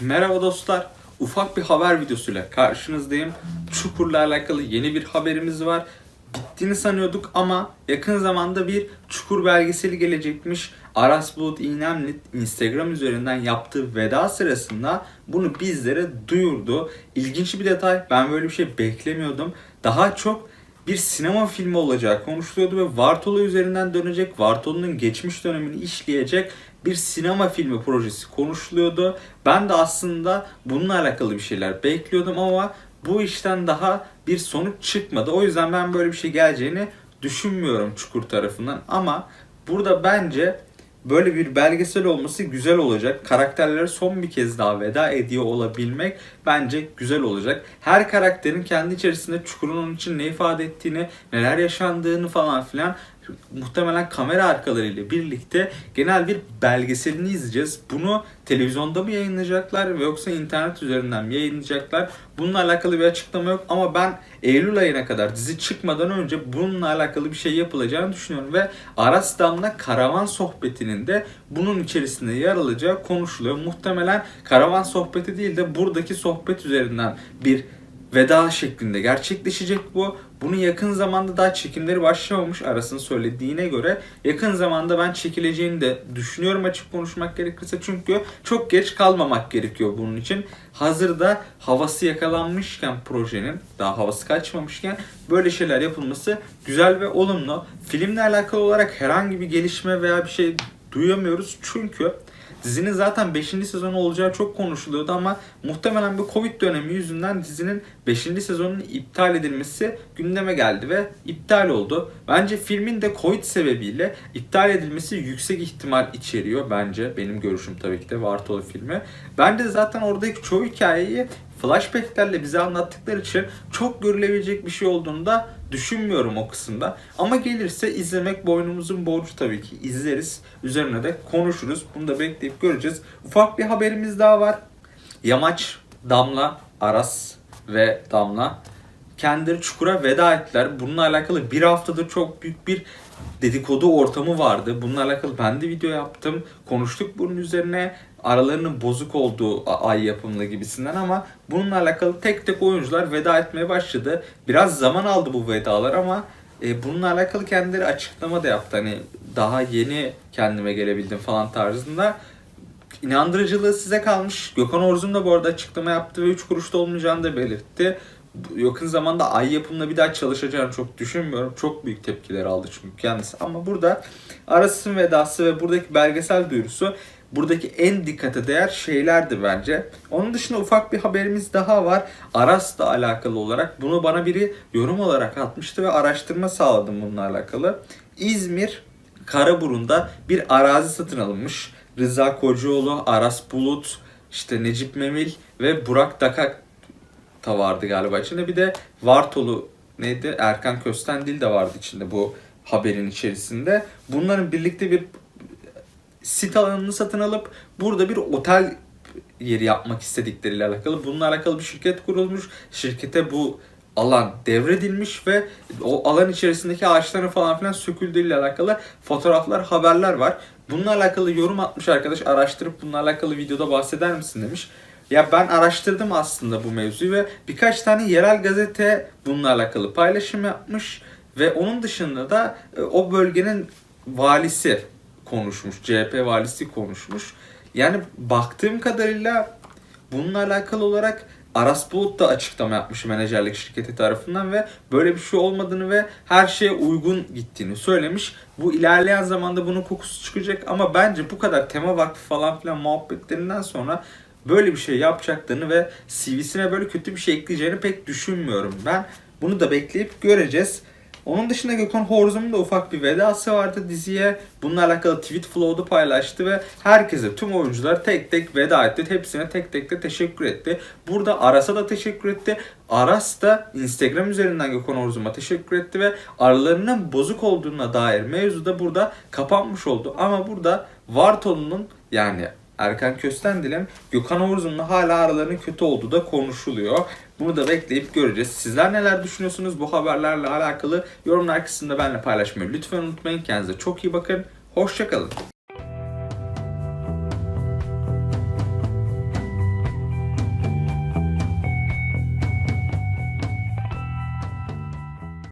Merhaba dostlar. Ufak bir haber videosuyla karşınızdayım. Çukur'la alakalı yeni bir haberimiz var. Bittiğini sanıyorduk ama yakın zamanda bir Çukur belgeseli gelecekmiş. Aras Bulut İğnemli Instagram üzerinden yaptığı veda sırasında bunu bizlere duyurdu. İlginç bir detay. Ben böyle bir şey beklemiyordum. Daha çok bir sinema filmi olacağı konuşuluyordu ve Vartolu üzerinden dönecek, Vartolu'nun geçmiş dönemini işleyecek bir sinema filmi projesi konuşuluyordu. Ben de aslında bununla alakalı bir şeyler bekliyordum ama bu işten daha bir sonuç çıkmadı. O yüzden ben böyle bir şey geleceğini düşünmüyorum Çukur tarafından ama burada bence böyle bir belgesel olması güzel olacak. Karakterlere son bir kez daha veda ediyor olabilmek bence güzel olacak. Her karakterin kendi içerisinde Çukur'un onun için ne ifade ettiğini, neler yaşandığını falan filan muhtemelen kamera arkalarıyla birlikte genel bir belgeselini izleyeceğiz. Bunu televizyonda mı yayınlayacaklar ve yoksa internet üzerinden mi yayınlayacaklar? Bununla alakalı bir açıklama yok ama ben Eylül ayına kadar dizi çıkmadan önce bununla alakalı bir şey yapılacağını düşünüyorum ve Aras Damla Karavan Sohbeti'nin de bunun içerisinde yer alacağı konuşuluyor. Muhtemelen Karavan Sohbeti değil de buradaki sohbet üzerinden bir veda şeklinde gerçekleşecek bu. Bunun yakın zamanda daha çekimleri başlamamış arasını söylediğine göre yakın zamanda ben çekileceğini de düşünüyorum açık konuşmak gerekirse. Çünkü çok geç kalmamak gerekiyor bunun için. Hazırda havası yakalanmışken projenin daha havası kaçmamışken böyle şeyler yapılması güzel ve olumlu. Filmle alakalı olarak herhangi bir gelişme veya bir şey duyamıyoruz. Çünkü Dizinin zaten 5. sezonu olacağı çok konuşuluyordu ama muhtemelen bu Covid dönemi yüzünden dizinin 5. sezonunun iptal edilmesi gündeme geldi ve iptal oldu. Bence filmin de Covid sebebiyle iptal edilmesi yüksek ihtimal içeriyor bence. Benim görüşüm tabii ki de Vartolu filmi. Ben de zaten oradaki çoğu hikayeyi flashbacklerle bize anlattıkları için çok görülebilecek bir şey olduğunu da düşünmüyorum o kısımda. Ama gelirse izlemek boynumuzun borcu tabii ki. İzleriz. Üzerine de konuşuruz. Bunu da bekleyip göreceğiz. Ufak bir haberimiz daha var. Yamaç, Damla, Aras ve Damla kendileri çukura veda ettiler. Bununla alakalı bir haftadır çok büyük bir dedikodu ortamı vardı. Bununla alakalı ben de video yaptım. Konuştuk bunun üzerine aralarının bozuk olduğu ay yapımlı gibisinden ama bununla alakalı tek tek oyuncular veda etmeye başladı. Biraz zaman aldı bu vedalar ama e, bununla alakalı kendileri açıklama da yaptı. Hani daha yeni kendime gelebildim falan tarzında. İnandırıcılığı size kalmış. Gökhan Orzum da bu arada açıklama yaptı ve 3 kuruşta olmayacağını da belirtti. Yakın zamanda ay yapımla bir daha çalışacağını çok düşünmüyorum. Çok büyük tepkiler aldı çünkü kendisi. Ama burada Aras'ın vedası ve buradaki belgesel duyurusu buradaki en dikkate değer şeylerdi bence. Onun dışında ufak bir haberimiz daha var. Aras'la alakalı olarak bunu bana biri yorum olarak atmıştı ve araştırma sağladım bununla alakalı. İzmir Karaburun'da bir arazi satın alınmış. Rıza Kocaoğlu, Aras Bulut, işte Necip Memil ve Burak Dakak da vardı galiba içinde. Bir de Vartolu neydi? Erkan Köstendil de vardı içinde bu haberin içerisinde. Bunların birlikte bir sit alanını satın alıp burada bir otel yeri yapmak istedikleriyle alakalı. Bununla alakalı bir şirket kurulmuş. Şirkete bu alan devredilmiş ve o alan içerisindeki ağaçların falan filan söküldüğüyle alakalı fotoğraflar, haberler var. Bununla alakalı yorum atmış arkadaş. Araştırıp bununla alakalı videoda bahseder misin demiş. Ya ben araştırdım aslında bu mevzuyu ve birkaç tane yerel gazete bununla alakalı paylaşım yapmış ve onun dışında da e, o bölgenin valisi konuşmuş. CHP valisi konuşmuş. Yani baktığım kadarıyla bununla alakalı olarak Aras Bulut da açıklama yapmış menajerlik şirketi tarafından ve böyle bir şey olmadığını ve her şeye uygun gittiğini söylemiş. Bu ilerleyen zamanda bunun kokusu çıkacak ama bence bu kadar tema vakfı falan filan muhabbetlerinden sonra böyle bir şey yapacaklarını ve CV'sine böyle kötü bir şey ekleyeceğini pek düşünmüyorum ben. Bunu da bekleyip göreceğiz. Onun dışında Gökhan Horzum'un da ufak bir vedası vardı diziye. Bununla alakalı tweet flow'da paylaştı ve herkese, tüm oyuncular tek tek veda etti. Hepsine tek tek de teşekkür etti. Burada Aras'a da teşekkür etti. Aras da Instagram üzerinden Gökhan Horzum'a teşekkür etti ve aralarının bozuk olduğuna dair mevzu da burada kapanmış oldu. Ama burada Vartolu'nun yani Erkan Köstendil'in Gökhan Oğuz'unla hala aralarının kötü olduğu da konuşuluyor. Bunu da bekleyip göreceğiz. Sizler neler düşünüyorsunuz bu haberlerle alakalı yorumlar kısmında benimle paylaşmayı lütfen unutmayın. Kendinize çok iyi bakın. Hoşçakalın.